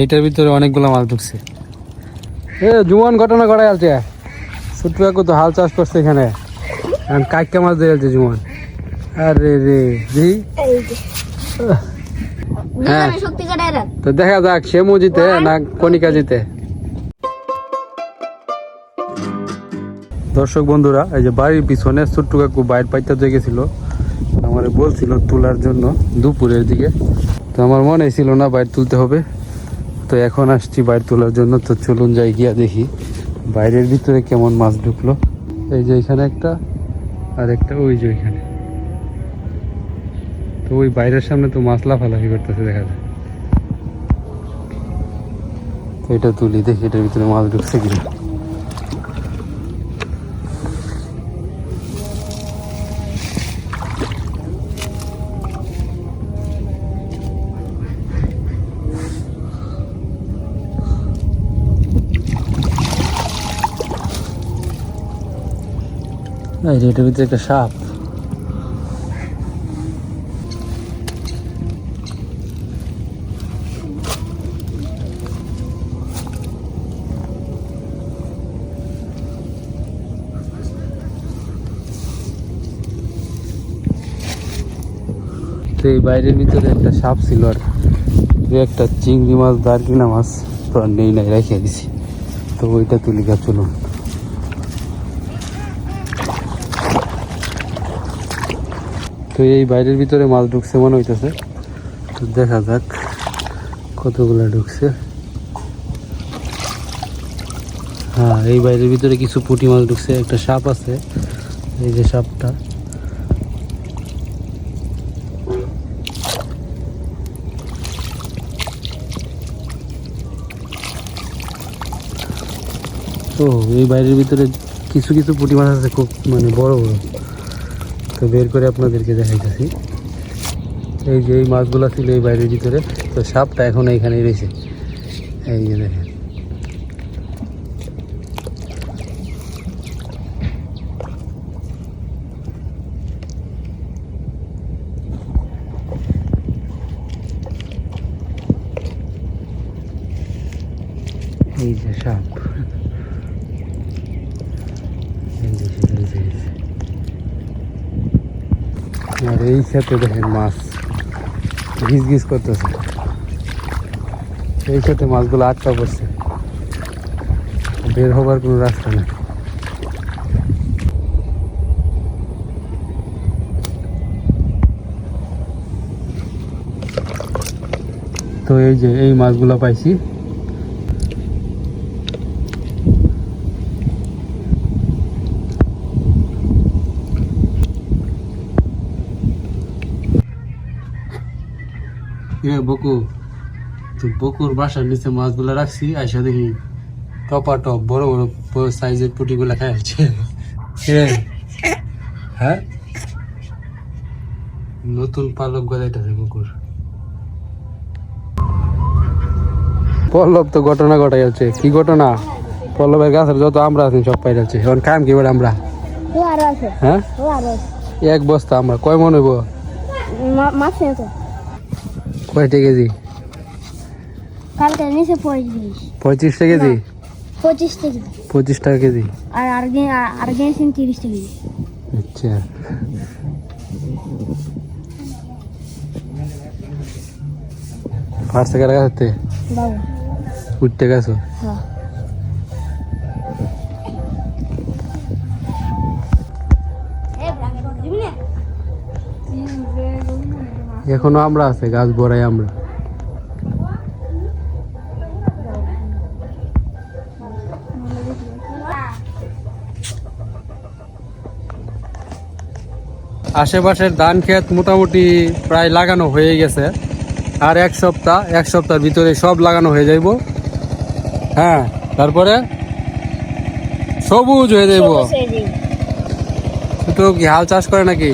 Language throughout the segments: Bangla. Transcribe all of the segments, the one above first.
এইটার ভিতরে অনেকগুলো মাছ ঢুকছে। এ জুয়ান ঘটনা করা যাচ্ছে ছোট্ট কাকু তো হাল চাষ করছে এখানে। এখন কাইকা মাছ দিয়ে যাচ্ছে জুয়ান। আরে রে জি? হ্যাঁ। তো দেখা যাক সে জিতে না কণিকা জিতে। দর্শক বন্ধুরা এই যে বাড়ির পিছনে ছোট্ট কাকু বাইর পাইতে দিয়ে গেছিল। আমার বলছিল তোলার জন্য দুপুরের দিকে। তো আমার মনে ছিল না বাইর তুলতে হবে। তো এখন আসছি বাইরে তোলার জন্য, তো চলুন যাই গিয়া দেখি বাইরের ভিতরে কেমন মাছ ঢুকলো। এই যে এখানে একটা, আর একটা ওই যে ওইখানে। তো ওই বাইরের সামনে তো মাছ লাফালাফি করতেছে, দেখা যায়। এটা তুলি, দেখি এটার ভিতরে মাছ ঢুকছে কিনা। এই এটার ভিতরে একটা সাপ। তো এই বাইরের ভিতরে একটা সাপ ছিল আর দু একটা চিংড়ি মাছ দারকিনা মাছ তো নেই নাই, রেখে দিছি। তো ওইটা তুলি গা, চলুন। তো এই বাইরের ভিতরে মাছ ঢুকছে মনে হইতেছে। দেখা যাক কতগুলা ঢুকছে। হ্যাঁ এই বাইরের ভিতরে কিছু পুঁটি মাছ ঢুকছে, একটা সাপ আছে, এই যে সাপটা। তো এই বাইরের ভিতরে কিছু কিছু পুঁটি মাছ আছে, খুব মানে বড় বড়। তো বের করে আপনাদেরকে দেখাইতেছি। এই যে এই মাছগুলো ছিল এই বাইরের ভিতরে, তো সাপটা এখন এইখানেই রয়েছে। এই যে দেখেন এই যে সাপ এই যে, এই যে, এই যে। আর এই ক্ষেত্রে দেখেন মাছ। গিজ গিজ করতেছে। এই ক্ষেত্রে মাছগুলো আটকা পড়ছে। বের হবার কোনো রাস্তা নেই। তো এই যে এই মাছগুলো পাইছি। এ বকু। তো বকুর বাসার নিচে মাছগুলো রাখছি আইসা দেখি টপা টপ বড় বড় বড় সাইজের পুটিগুলো খাইছে হ্যাঁ। নতুন পালক গজাইতেছে বকুর। পল্লব তো ঘটনা ঘটাই যাচ্ছে। কি ঘটনা? পল্লবের গাছের যত আমরা আছি সব পাই যাচ্ছে। এখন কাম কি বলে আমরা? ও আরও আছে। হ্যাঁ? ও আরও আছে। এক বস্তা আমরা। কয় মন হইব? মাছ কয়টা কেজি? কালকে নিচে পঁয়ত্রিশ। পঁয়ত্রিশটা কেজি? পঁচিশ থেকে পঁচিশ টাকা কেজি। আর আর্গেন আর্গেন্সিন তিরিশ থেকে আচ্ছা। ফার্স্ট কারা গাছতে বাবু। উঠতে গেছো হ্যাঁ। এখনও আমরা আছে গাছ ভরাই আমরা। আশেপাশের ধান ক্ষেত মোটামুটি প্রায় লাগানো হয়ে গেছে। আর এক সপ্তাহ এক সপ্তাহের ভিতরে সব লাগানো হয়ে যাইব। হ্যাঁ তারপরে সবুজ হয়ে যাইব। তো কি হাল চাষ করে নাকি?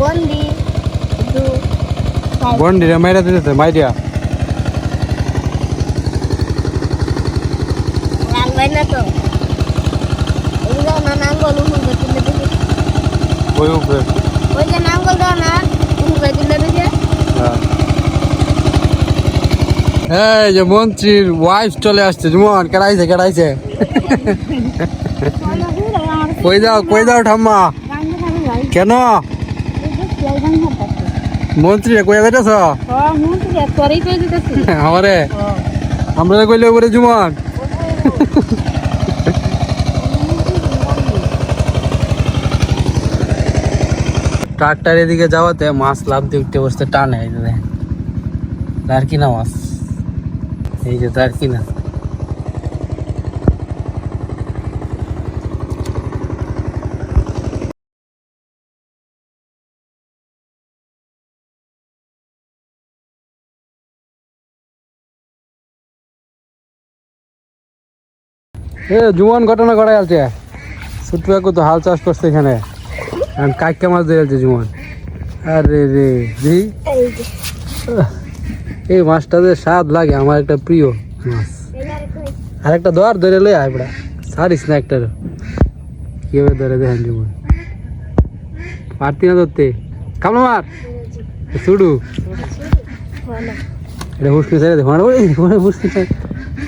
বন্দি। বন্ডি রে মাইরা দিতে দিবে ওই ওই যে নাঙ্গল দাও হ্যাঁ। মন্ত্রীর ওয়াইফ চলে আসছে, জুমন, কেড়াইছে কেড়াইছে। কই যাও কই যাও ঠাম্মা? কেন? মন্ত্রী কই যাইতেছ? আমারে? আমরা কইলে ওপরে জুমন ট্রাক্টার এদিকে যাওয়াতে মাছ লাভ দিয়ে উঠতে বসতে টানে এই যে দেখেন। তার কিনা মাছ? এই যে তার এ জুমন ঘটনা ঘটাই আছে ছোট্ট কাকু তো হাল চাষ করছে এখানে। কাইকা মাছ দিয়ে আছে জুমন আরে রে, জি? এই মাছটা যে স্বাদ লাগে, আমার একটা প্রিয় মাছ। আর একটা দর ধরে লই আয় বড়া সারিস না একটা কীভাবে ধরে দেখেন জুমন পারতি না ধরতে? কামলা মার। এটা হুসকি ছেড়ে দে হুসকি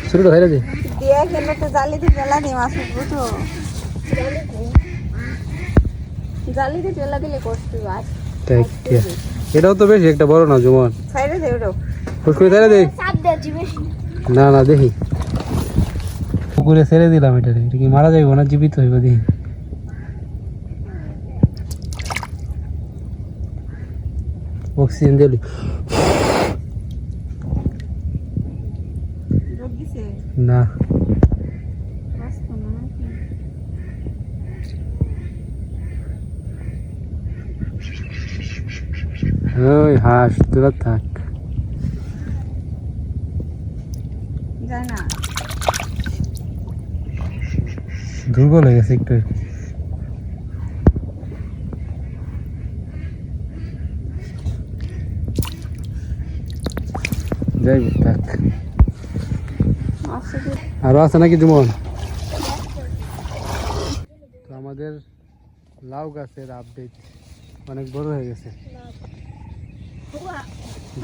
ছুডু ছেড়ে দে। জালিতে কষ্ট ঠিক এটাও তো বেশি একটা বড় না জুমন দে ওটাও। হুসকি ছেড়ে দে। চাপ দিয়েছি বেশি না না দেখি। পুকুরে ছেড়ে দিলাম এটা এটা কি মারা যাইব না জীবিত হইব দেখি। অক্সিজেন দিলি রোদ দিছে না মাছ তো না নাকি? ওই হাঁস দূরে থাক দুর্বল হয়ে গেছে একটু যাই থাক আরও আছে নাকি জুমন তো আমাদের লাউ গাছের আপডেট অনেক বড় হয়ে গেছে।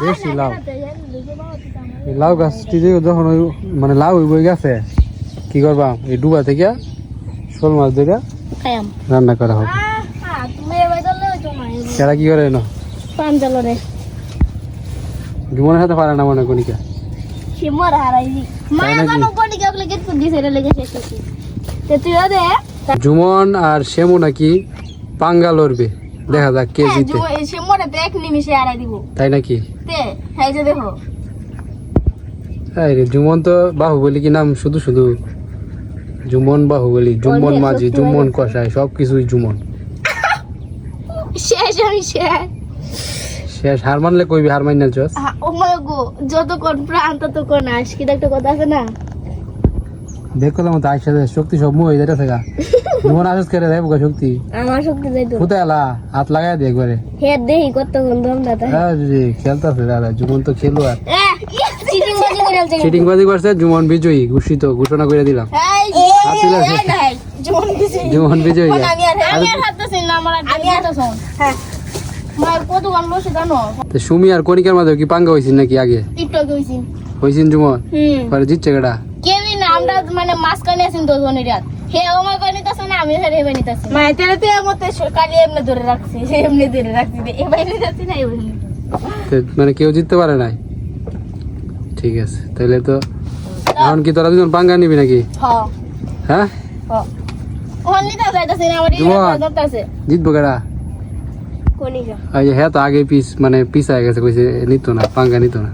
বেশি লাউ। লাউ গাছটি যে যখন ওই মানে লাউ বই গেছে কি করবা? এই ডুবা থেকে শোল মাছ ধরে রান্না করা হবে। সেরা কি করে না পান চালো রে জুমনের সাথে পারে না মনে কনিকা শিমর হারাইছি মায়া বলে লেগে শেষ তে তুই জুমন আর শ্যামু নাকি পাঙ্গা লড়বে দেখা যাক কে জিতে। শিমরে তো এক নিমিষে হারাই দিব। তাই নাকি? তে হ্যাঁ যে দেখো। এই জুমন তো বাহুবলি কি নাম? শুধু শুধু। জুমন বাহুবলি জুমন মাঝি জুমন। কষাই সব কিছুই জুমন। শেষ আমি শেষ। শেষ হার মানলে কইবি হার মাইনা চস। ও মা গো যতক্ষণ প্রাণ ততক্ষণ আস। কি একটা কথা আছে না? দেখো তো আইসা শক্তি সব মুই যেটা থাকা জুমন আসস করে দেব গো শক্তি। আমার শক্তি এলা হাত লাগাই দে একবারে। হে দাতা আরে খেলতাছে দাদা জুমন তো খেলো আর চিটিং বাজি করে আলছে চিটিং বাজি করছে জুমন বিজয়ী ঘোষিত ঘোষণা করে দিলাম। জুমন বিজয়ী। আমি আর আমি আর না আমার আমি আর হ্যাঁ। কত তো সুমি আর কণিকার মাঝে কি পাঙ্গা হয়েছিল নাকি আগে? হয়েছিল জুমন? পরে জিতছে কেডা? কেউই না আমরা মানে মাছ কানে আছেন তো জনের রাত হে না আমি হেরে এমনি ধরে রাখছি এমনি ধরে রাখছি না মানে কেউ জিততে পারে নাই? ঠিক আছে তাহলে তো এখন কি তোরা দুজন পাঙ্গা নিবি নাকি? হ্যাঁ। ইয়ে জিতবো কেডা? হ্যাঁ তো আগে পিস মানে পিছায় গেছে কইছে নিত না পাঙ্গা নিত না।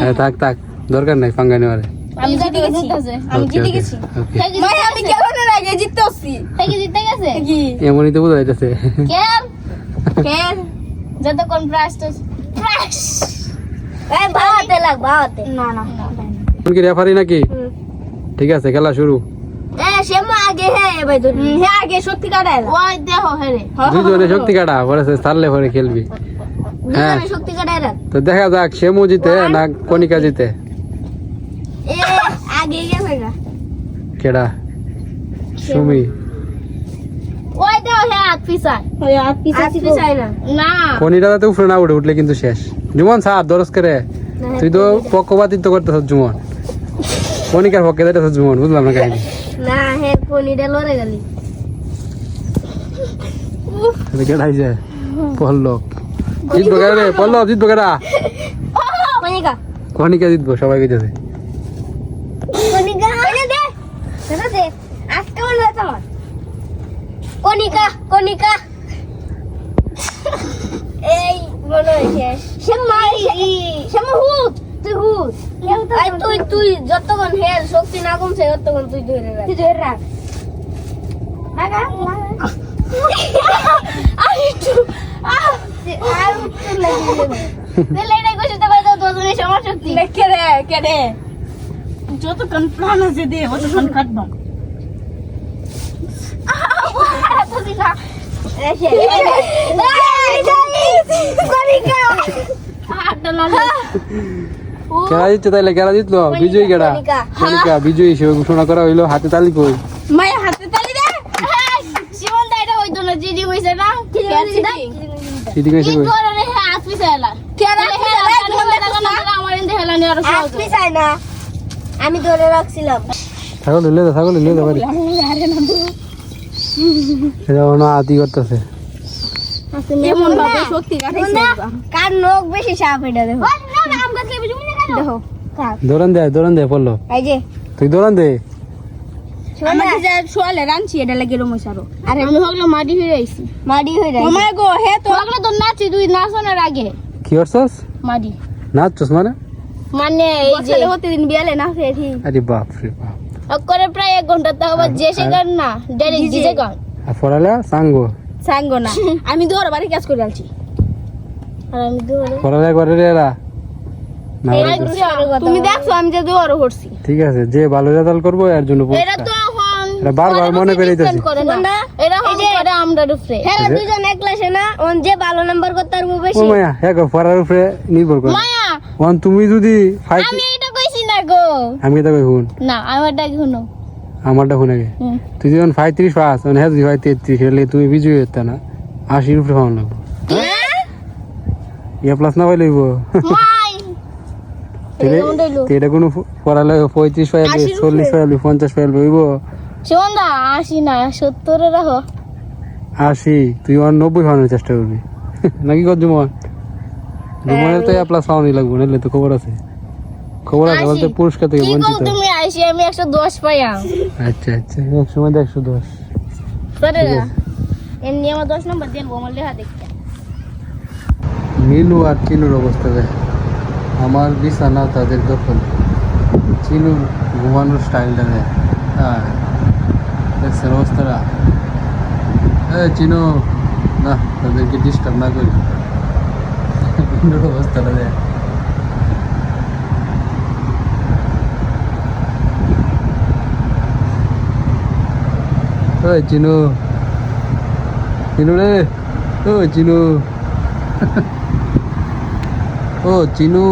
হ্যাঁ। থাক থাক দরকার নাই পাঙ্গা নেওয়ারে। আমি জিতে গেছি। আমি জিতে গেছি। আগে জিততে আসছি। থেকে জিতে গেছে? কি এমনই তো বোঝা যাইতেছে। কেন? কেন? যতক্ষণ তো প্রাইস এই ভাতে লাগ ভাতে না না তুমি কি রেফারি নাকি? ঠিক আছে খেলা শুরু। খেলবি। হ্যাঁ। তো দেখা যাক শ্যামু জিতে না কণিকা জিতে? কেডা? সুমি। ওই দেখো হে হাত পিছায়। ওই হাত পিছায় পিছায় না। না। উঠে উঠলে কিন্তু শেষ। জুমন স্যার দরস করে। তুই তো পক্ষপাতিত্ব করতেছ জুমন। কনিকার পক্ষে জুমন বুঝলাম না কাহিনী? না হে পনিটা লড়ে গেলি। কেটাই যায় পল্লব। জিতবো কেন রে? পল্লব জিতবো কেনা কনিকা। কনিকা জিতবো সবাই কইতেছে কনিকা এনে দে দাদা দে আজকে মনে হচ্ছে আমার কনিকা কনিকা এই মনে হয়েছে সে মারি সে হুত তুই হুত। আই তুই তুই যতক্ষণ হেল শক্তি না কমছে ততক্ষণ তুই ধরে রাখ। তুই ধরে রাখ। লাগা আমি একটু আর একটু লাগিয়ে দিলে এটাই কইতে পারে তো দুজনের সমান শক্তি। কেড়ে কেড়ে যতক্ষণ প্রাণ আছে দে অতক্ষণ কাটবো। কেনা জিতছে তাইলে? কেনা জিতলো বিজয়ী কেডা। কনিকা বিজয়ী সে ঘোষণা করা হইল হাতে তালি কই? মায়ের হাতে তালি দে শিবন দা এটা হইতো না? জিডি কইছে না সিটি কইছে কই? হাত পিছাইলা আমার এনতে হেলানি আর পিছাই না। আমি ধরে রাখছিলাম। ছাগল লইলে ছাগল লইলে বাড়ি। এটা মনে হয় করতেছে। এমন ভাবে শক্তি কাটাইছে কার নখ বেশি সাপ এটা দেখো। দেখো দৌড়ান দে দৌড়ান দে পড়ল। এই যে তুই দৌড়ান দে। আমাকে যে সোয়ালে রাঁধছি এটা লাগে রমেশ আরও আরে আমি হগলো মাটি হয়ে আইছি। মাটি হয়ে যাই গো হে তো। হগলো তো নাচি তুই নাচনের আগে। কি করছস? মাটি। নাচছস মানে? মানে এই যে হতে দিন বিয়ালে না ফেরি আরে বাপ রে বাপ। করে প্রায় এক ঘণ্টা তাও আবার জেসে গান না ডাইরেক্ট আর পড়ালে সাঙ্গো? সাঙ্গ না। আমি ওর বাড়ি কাজ করে আলছি। আর আমি পড়ালে করে রে এরা। না এই বলে তো- কিছু আরও কথা তুমি দেখছ আমি যে করছি ঠিক আছে যে ভালো রেজাল্ট করব এর জন্য এরা তো এটা বারবার মনে করে দিতেছি depend করে না। এরা এখন করে আমরা উপরে হ্যাঁ আচ্ছা। দুজন এক ক্লাসে না ওন যে ভালো নাম্বার করতে পারব ও বেশি মায়া হ্যাঁ গো পড়ার উপরে নির্ভর করে। মায়া! ওয়ান তুমি যদি আমি না তো হুন না আমার আমারটা হুন আগে তুই যখন ফাইভ ত্রিশ পাস মানে হ্যাঁ ফাইভ তেত্রিশ হলে তুমি বিজয়ী হতে না। আশির উপরে পাওয়া লাগবো। ইয়া প্লাস না পাইলে এটা কোনো পড়ালে পঁয়ত্রিশ পাইলে চল্লিশ পাইলে পঞ্চাশ পাইলে হইব? সন্ধ্যা আসি না সত্তরে রাখো। আশি তুই আর নব্বই চেষ্টা করবি। নাকি কর জুমন? জুমনের তো প্লাস পাওয়ানি লাগবে নাহলে তো খবর আছে। খবর আছে বলতে পুরস্কার থেকে বঞ্চিত। তুমি আইসি আমি একশো দশ পাইয়াম আচ্ছা আচ্ছা এক সময় তো একশো দশ। সরে না এমনি আমার দশ নম্বর দিয়ে আমার লেখা দেখতে। মিলু আর চিনুর অবস্থা দেখ। আমার বিছানা তাদের দখল। চিনুর ঘুমানোর স্টাইলটা দেখ। হ্যাঁ দেখছেন অবস্থাটা? এ চিনু না তাদেরকে ডিস্টার্ব না করি। অবস্থাটা দেখ। চিনু চিনু রে চিনু ও চিনু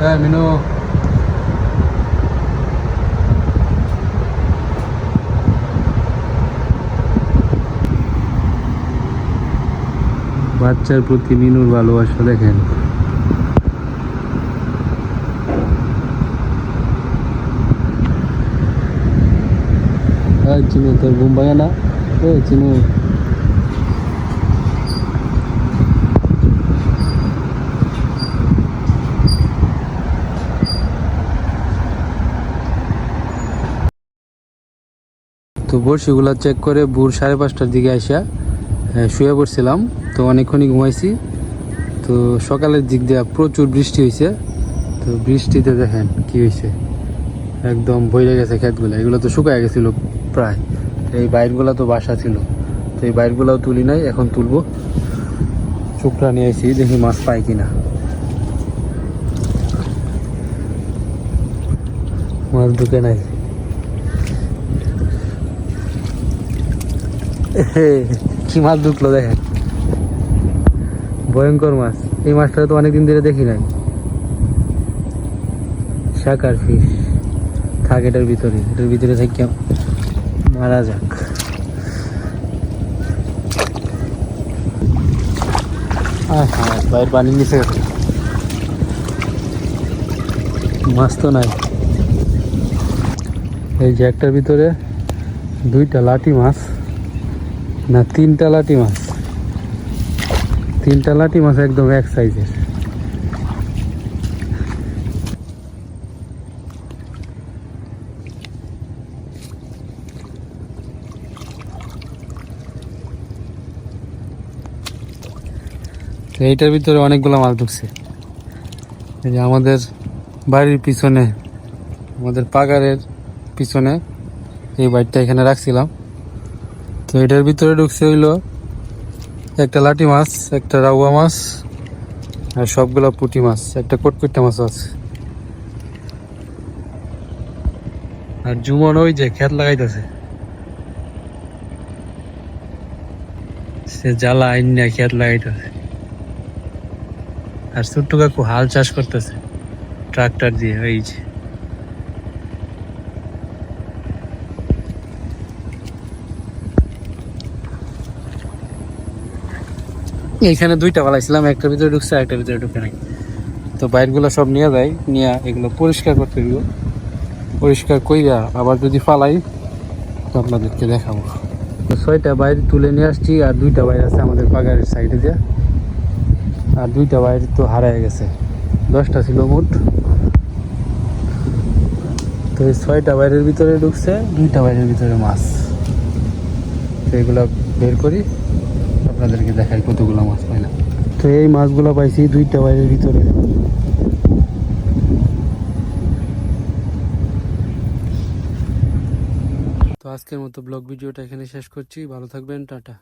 হ্যাঁ মিনু বাচ্চার প্রতি মিনুর ভালোবাসা দেখেন। চিনু তোর ঘুম ভাঙে না ও তো বড়শিগুলো চেক করে ভোর সাড়ে পাঁচটার দিকে আসা শুয়ে পড়ছিলাম। তো অনেকক্ষণই ঘুমাইছি। তো সকালের দিক দিয়ে প্রচুর বৃষ্টি হয়েছে তো বৃষ্টিতে দেখেন কি হয়েছে একদম বইরে গেছে ক্ষেতগুলো। এগুলো তো শুকায় গেছিল প্রায়। এই বাইরগুলো তো বাসা ছিল। তো এই বাইরগুলোও তুলি নাই, এখন তুলবো। চোখটা নিয়ে আসি দেখি মাছ পাই কিনা। মাছ ঢুকে নাই। কি মাছ ঢুকলো দেখেন। ভয়ঙ্কর মাছ। এই মাছটা তো অনেকদিন ধরে দেখি নাই। শাকার ফিস থাক এটার ভিতরে। এটার ভিতরে থেকে মারা যাক। হ্যাঁ হ্যাঁ বাইরে পানি নিচে মাছ তো নাই। এই জ্যাকটার ভিতরে দুইটা লাটি মাছ, না, তিনটা লাটি মাছ। তিনটা লাটি মাছ একদম এক সাইজের তো এইটার ভিতরে অনেকগুলো মাছ ঢুকছে। এই যে আমাদের বাড়ির পিছনে, আমাদের পাগারের পিছনে এই বাইকটা এখানে রাখছিলাম। তো এটার ভিতরে ঢুকছে হইল একটা লাটি মাছ, একটা রাউয়া মাছ, আর সবগুলা পুঁটি মাছ, একটা কটকটা মাছ আছে। আর জুমন ওই যে খেত লাগাইতেছে। সে জ্বালা আইন খেত লাগাইতেছে। আর ছোট্ট কাকু হাল চাষ করতেছে। ট্রাক্টর দিয়ে, এই যে। এইখানে দুইটা বালাইছিলাম একটার ভিতরে ঢুকছে একটার ভিতরে ঢুকে নাই। তো বাইরগুলো সব নিয়ে যায় নিয়ে এগুলো পরিষ্কার করতে দিব। পরিষ্কার কইরা আবার যদি ফালাই, তো আপনাদেরকে দেখাবো। তো ছয়টা বাইরে তুলে নিয়ে আসছি, আর দুইটা বাইরে আছে আমাদের পাগারের সাইডে দিয়ে। আর দুইটা বাইরে তো হারায় গেছে। দশটা ছিল মোট। তো এই ছয়টা বাইরের ভিতরে ঢুকছে, দুইটা বাইরের ভিতরে মাছ। তো এগুলো বের করি, আপনাদেরকে দেখাই কতগুলো মাছ পাইলাম। তো এই মাছগুলো পাইছি দুইটা বাইরের ভিতরে। তো আজকের মতো ব্লগ ভিডিওটা এখানে শেষ করছি। ভালো থাকবেন, টাটা।